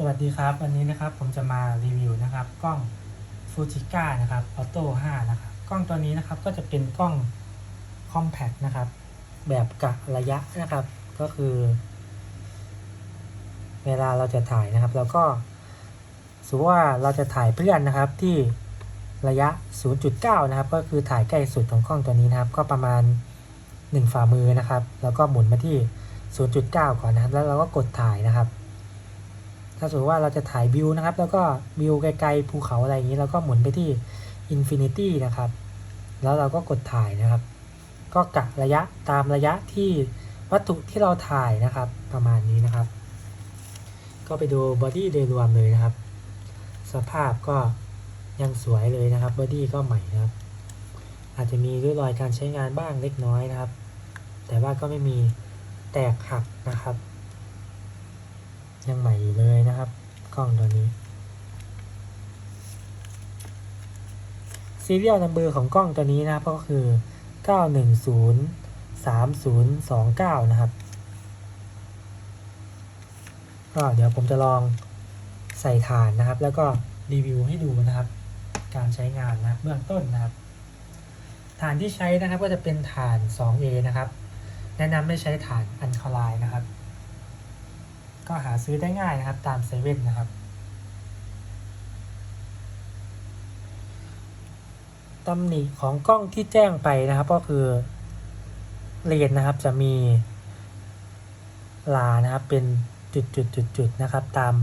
สวัสดีครับ วันนี้นะครับผมจะมารีวิวนะครับ กล้อง Fujica นะครับ Auto 5นะครับ กล้องตัวนี้นะครับก็จะเป็นกล้อง Compact นะครับ แบบกะระยะนะครับ ก็คือ เวลาเราจะถ่ายนะครับแล้วก็สมมติว่าเราจะถ่ายเพื่อนนะครับที่ระยะ 0.9 นะครับ ก็คือถ่ายใกล้สุดของกล้องตัวนี้นะครับ ก็ประมาณ 1 ฝ่ามือนะครับ แล้วก็หมุนมาที่ 0.9 ก่อนนะครับ แล้วเราก็กดถ่ายนะครับ ถ้าสมมติว่าเราจะถ่ายวิวนะครับ แล้วก็วิวไกลๆภูเขาอะไรอย่างนี้เราก็หมุนไปที่ Infinity นะครับ แล้วเราก็กดถ่ายนะครับ ก็กะระยะตามระยะที่วัตถุที่เราถ่ายนะครับ ประมาณนี้นะครับ ก็ไปดูบอดี้โดยรวมเลยนะครับ สภาพก็ยังสวยเลยนะครับบอดี้ก็ใหม่นะครับ อาจจะมีริ้วรอยการใช้งานบ้างเล็กน้อยนะครับ แต่ว่าก็ไม่มีแตกหักนะครับ ยังใหม่อยู่เลยนะครับ กล้องตัวนี้ซีเรียลนัมเบอร์ของกล้องตัวนี้นะครับก็คือ 9103029 นะครับ ก็เดี๋ยวผมจะลองใส่ฐานนะครับ แล้วก็รีวิวให้ดูนะครับ การใช้งานนะเบื้องต้นนะครับ ฐานที่ใช้นะครับก็จะเป็นฐาน 2A นะครับ แนะนำไม่ใช้ฐานอันคาไลน์นะครับ ก็หาซื้อได้ง่ายนะครับตามเซเว่นนะครับ ตำหนิของกล้องที่แจ้งไปนะครับ ก็คือเลนนะครับจะมีลานะครับเป็นจุดๆๆๆนะครับ ตาม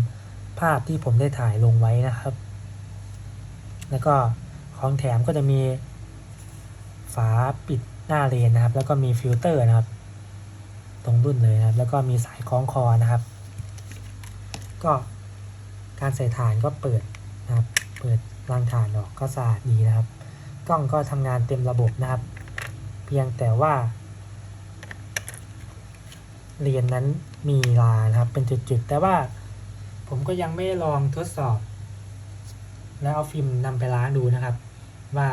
ภาพที่ผมได้ถ่ายลงไว้นะครับ แล้วก็ของแถมก็จะมีฝาปิดหน้าเลนนะครับ แล้วก็มีฟิลเตอร์นะครับ ตรงรุ่นเลยนะครับ แล้วก็มีสายคล้องคอนะครับ ก็การใส่ฐานก็เปิดนะครับเปิดรังฐานออกก็สะอาดดีนะครับ กล้องก็ทำงานเต็มระบบนะครับ เพียงแต่ว่าเรียนนั้นมีลานะครับเป็นจุดๆ แต่ว่าผมก็ยังไม่ลองทดสอบ แล้วเอาฟิล์มนำไปล้างดูนะครับ ว่า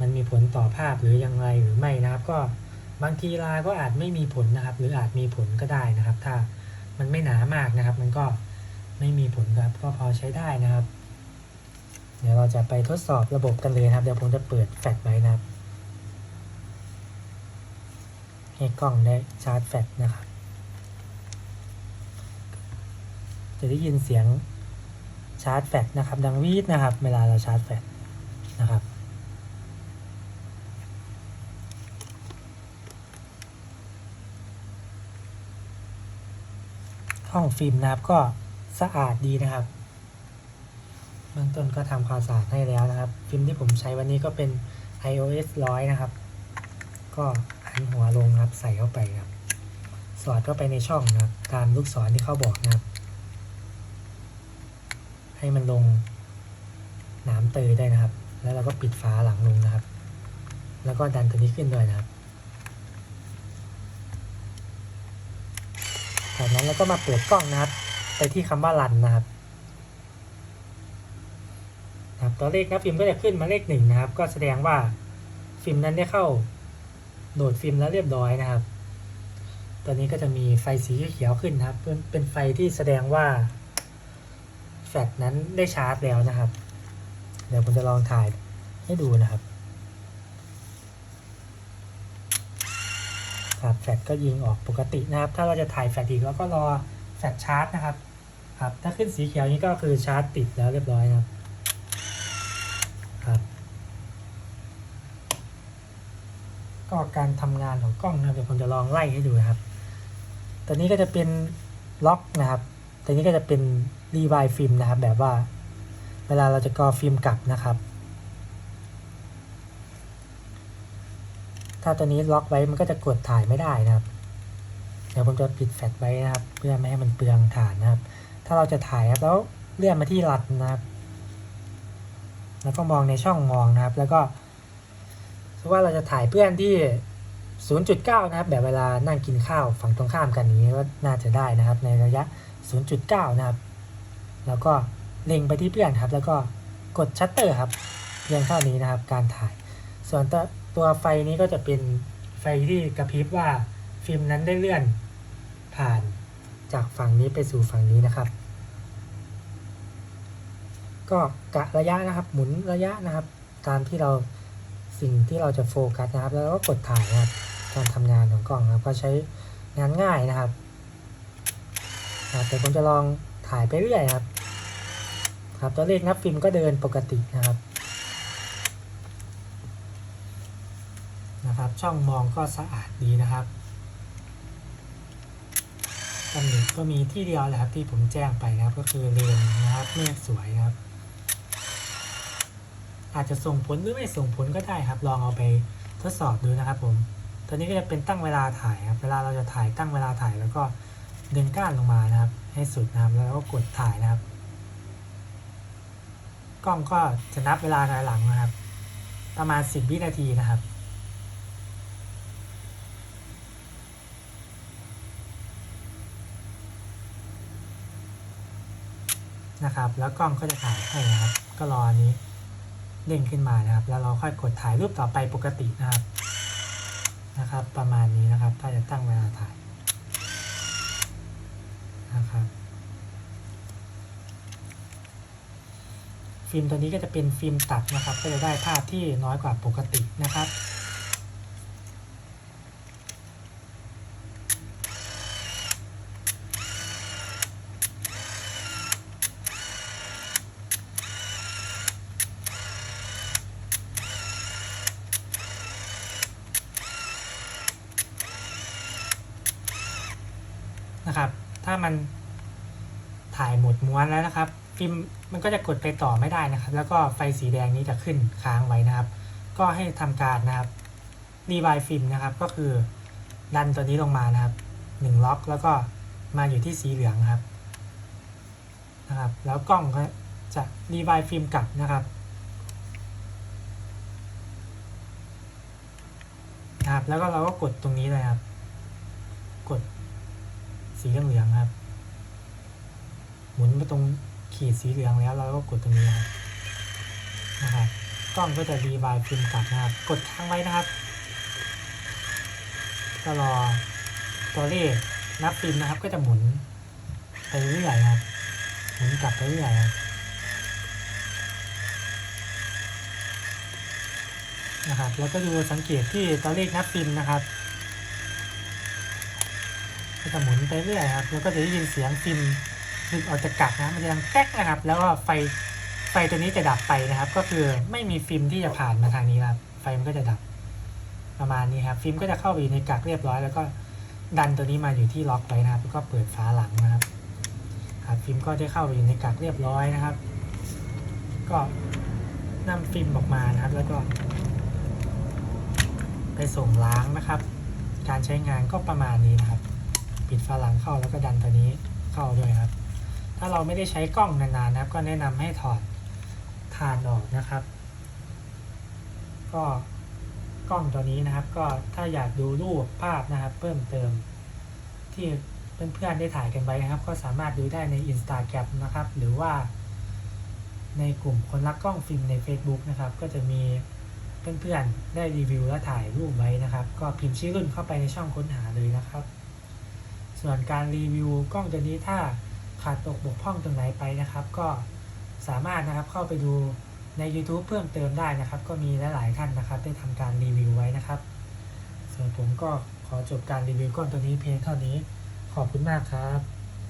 มันมีผลต่อภาพหรือยังไงหรือไม่นะครับ ก็บางทีลาก็อาจไม่มีผลนะครับ หรืออาจมีผลก็ได้นะครับ ถ้า มันไม่หนามากนะครับ มันก็ไม่มีผลครับก็พอใช้ได้นะครับ เดี๋ยวเราจะไปทดสอบระบบกันเลยครับ เดี๋ยวผมจะเปิดแฟลชไว้นะครับให้กล้องได้ชาร์จแฟลชนะครับ จะได้ยินเสียงชาร์จแฟลชนะครับ ดังวีดนะครับ เวลาเราชาร์จแฟลชนะครับ ห้องฟิล์มนะครับก็สะอาดดีนะครับเบื้องต้นก็ทำความสะอาดให้แล้วนะครับ ฟิล์มที่ผมใช้วันนี้ก็เป็น iOS 100 นะครับ ก็หันหัวลงครับใส่เข้าไปครับ สอดเข้าไปในช่องนะครับตามลูกศรที่เขาบอกนะครับ ให้มันลงหนามเตยได้นะครับ แล้วเราก็ปิดฝาหลังลงนะครับ แล้วก็ดันตัวนี้ขึ้นด้วยนะครับ จากนั้นเราก็มาเปิดกล้องนะครับ ไปที่คำว่ารันนะครับนะครับตัวเลขนะฟิล์มก็จะขึ้นมาเลขหนึ่งนะครับ ก็แสดงว่าฟิล์มนั้นได้เข้าโหลดฟิล์มแล้วเรียบร้อยนะครับตัวนี้ก็จะมีไฟสีเขียวขึ้นนะครับเป็นเป็นไฟที่แสดงว่าแฟลชนั้นได้ชาร์จแล้วนะครับ เดี๋ยวผมจะลองถ่ายให้ดูนะครับ ครับแฟลชก็ยิงออกปกตินะครับ ถ้าเราจะถ่ายแฟลชอีกเราก็รอแฟลชชาร์จนะครับ ครับ ถ้าขึ้นสีเขียวนี้ก็คือชาร์จติดแล้วเรียบร้อยครับ ครับ ก็การทำงานของกล้องนะเดี๋ยวผมจะลองไล่ให้ดูนะครับตัวนี้ก็จะเป็นล็อกนะครับตัวนี้ก็จะเป็นรีไวฟิล์มนะครับ แบบว่า เวลาเราจะกรอฟิล์มกลับนะครับ ถ้าตัวนี้ล็อกไว้มันก็จะกดถ่ายไม่ได้นะครับ เดี๋ยวผมจะปิดแฟลชไว้นะครับ เพื่อไม่ให้มันเปลืองฐานนะครับ ถ้าเราจะถ่ายครับแล้วเลื่อนมาที่รัดนะครับ แล้วก็มองในช่องมองนะครับ แล้วก็สมมติว่าเราจะถ่ายเพื่อนที่ 0.9 นะครับ แบบเวลานั่งกินข้าวฝั่งตรงข้ามกันนี้ก็น่าจะได้นะครับ ในระยะ 0.9 นะครับ แล้วก็เล็งไปที่เพื่อนครับ แล้วก็กดชัตเตอร์ครับเพียงเท่านี้นะครับ การถ่าย ส่วน ตัวไฟนี้ก็จะเป็นไฟที่กระพริบว่าฟิล์มนั้นได้เลื่อนผ่านจากฝั่งนี้ไปสู่ฝั่งนี้นะครับ ก็กะระยะนะครับ หมุนระยะนะครับ ตามที่เราสิ่งที่เราจะโฟกัสนะครับ แล้วก็กดถ่ายนะครับการทำงานของกล้องนะครับก็ใช้งานง่ายนะครับแต่ผมจะลองถ่ายไปเรื่อยครับ ครับตัวเลขนับฟิล์มก็เดินปกตินะครับ นะครับ ช่องมองก็สะอาดดีนะครับตำหนิก็มีที่เดียวแหละครับที่ผมแจ้งไปนะครับ ก็คือเลนนะครับเมฆสวยนะครับ อาจจะส่งผลหรือไม่ส่งผลก็ได้ครับ ลองเอาไปทดสอบดูนะครับ ผมตัวนี้ก็จะเป็นตั้งเวลาถ่ายครับ เวลาเราจะถ่ายตั้งเวลาถ่ายแล้วก็ดึงก้านลงมานะครับ ให้สุดนะครับแล้วก็กดถ่ายนะครับ กล้องก็จะนับเวลาถอยหลังนะครับ ประมาณ 10 วินาทีนะครับ นะครับ แล้วกล้องก็จะถ่ายให้นะครับ ก็รออันนี้เด้งขึ้นมานะครับ แล้วเราค่อยกดถ่ายรูปต่อไปปกตินะครับนะครับ ประมาณนี้นะครับ ถ้าจะตั้งเวลาถ่ายนะครับฟิล์มตัวนี้ก็จะเป็นฟิล์มตัดนะครับ ก็จะได้ภาพที่น้อยกว่าปกตินะครับนะครับ ถ้า มันถ่ายหมดม้วนแล้วนะครับ ฟิล์มมันก็จะกดไปต่อไม่ได้นะครับ แล้วก็ไฟสีแดงนี้จะขึ้นค้างไว้นะครับ ก็ให้ทำการนะครับรีไวฟิล์มนะครับ ก็คือดันตัวนี้ลงมานะครับหนึ่งล็อกแล้วก็มาอยู่ที่สีเหลืองครับนะครับ แล้วกล้องก็จะรีไวฟิล์มกลับนะครับนะครับ แล้วก็เราก็กดตรงนี้เลยครับ กด สีเหลืองครับ หมุนไปตรงขีดสีเหลืองแล้วเราก็กดตรงนี้นะครับนะครับกล้องก็จะรีไวล์ฟิล์มกลับนะครับ กดค้างไว้นะครับก็รอตัวเลขนับฟิล์มนะครับ ก็จะหมุนไปเรื่อยๆครับ หมุนกลับไปเรื่อยๆครับนะครับ แล้วก็ดูสังเกตที่ตัวเลขนับฟิล์มนะครับ ก็จะหมุนไปเรื่อยครับแล้วก็จะได้ยินเสียงฟิล์มหลุดออกจากกักนะมันจะดังแก๊กนะครับ แล้วก็ไฟไฟตัวนี้จะดับไปนะครับ ก็คือไม่มีฟิล์มที่จะผ่านมาทางนี้ครับไฟมันก็จะดับประมาณนี้ครับ ฟิล์มก็จะเข้าไปอยู่ในกักเรียบร้อย แล้วก็ดันตัวนี้มาอยู่ที่ล็อกไว้นะครับ แล้วก็เปิดฝาหลังนะครับครับฟิล์มก็ได้เข้าไปอยู่ในกักเรียบร้อยนะครับ ก็นำฟิล์มออกมานะครับ แล้วก็ ไปส่งล้างนะครับ การใช้งานก็ประมาณนี้นะครับ ปิดฝาหลังเข้าแล้วก็ดันตัวนี้เข้าด้วยครับ ถ้าเราไม่ได้ใช้กล้องนานๆนะครับ ก็แนะนำให้ถอดฐานออกนะครับ ก็กล้องตัวนี้นะครับ ก็ถ้าอยากดูรูปภาพนะครับ เพิ่มเติมที่เพื่อนๆได้ถ่ายกันไว้นะครับ ก็สามารถดูได้ใน Instagram นะครับ หรือว่าในกลุ่มคนรักกล้องฟิล์มใน Facebook นะครับ ก็จะมีเพื่อนๆได้รีวิวและถ่ายรูปไว้นะครับ ก็พิมพ์ชื่อรุ่นเข้าไปในช่องค้นหาเลยนะครับ ส่วนการรีวิวกล้องตัวนี้ถ้าขาดตกบกพร่องตรงไหนไปนะครับ ก็สามารถนะครับเข้าไปดูใน YouTube เพิ่มเติมได้นะครับ ก็มีหลายๆท่านนะครับ ได้ทำการรีวิวไว้นะครับ ส่วนผมก็ขอจบการรีวิวกล้องตัวนี้เพียงเท่านี้ขอบคุณมากครับ